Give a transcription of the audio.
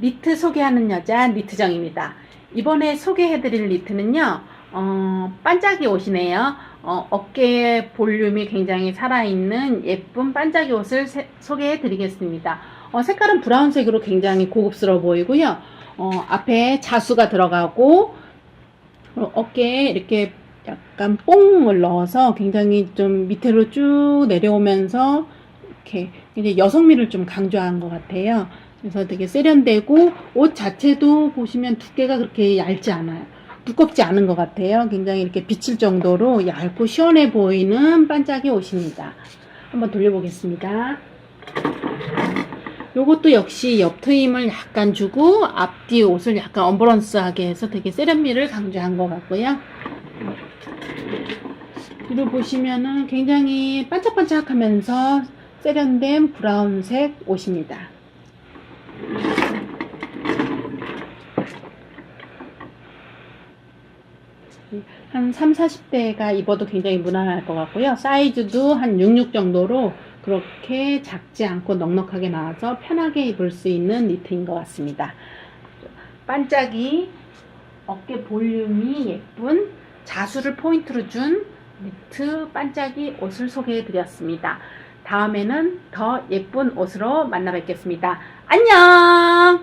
니트 소개하는 여자 니트정입니다. 이번에 소개해드릴 니트는요, 어, 반짝이 옷이네요. 어, 어깨 볼륨이 굉장히 살아있는 예쁜 반짝이 옷을 세- 소개해드리겠습니다. 어, 색깔은 브라운색으로 굉장히 고급스러워 보이고요. 어, 앞에 자수가 들어가고 어, 어깨에 이렇게 약간 뽕을 넣어서 굉장히 좀 밑으로 쭉 내려오면서 이렇게 이제 여성미를 좀 강조한 것 같아요. 그래서 되게 세련되고 옷 자체도 보시면 두께가 그렇게 얇지 않아요. 두껍지 않은 것 같아요. 굉장히 이렇게 비칠 정도로 얇고 시원해 보이는 반짝이 옷입니다. 한번 돌려보겠습니다. 요것도 역시 옆 트임을 약간 주고 앞뒤 옷을 약간 엄브런스하게 해서 되게 세련미를 강조한 것 같고요. 뒤로 보시면은 굉장히 반짝반짝 하면서 세련된 브라운색 옷입니다. 한 3, 40대가 입어도 굉장히 무난할 것 같고요. 사이즈도 한 66 정도로 그렇게 작지 않고 넉넉하게 나와서 편하게 입을 수 있는 니트인 것 같습니다. 반짝이 어깨 볼륨이 예쁜 자수를 포인트로 준 니트 반짝이 옷을 소개해 드렸습니다. 다음에는 더 예쁜 옷으로 만나 뵙겠습니다. 안녕!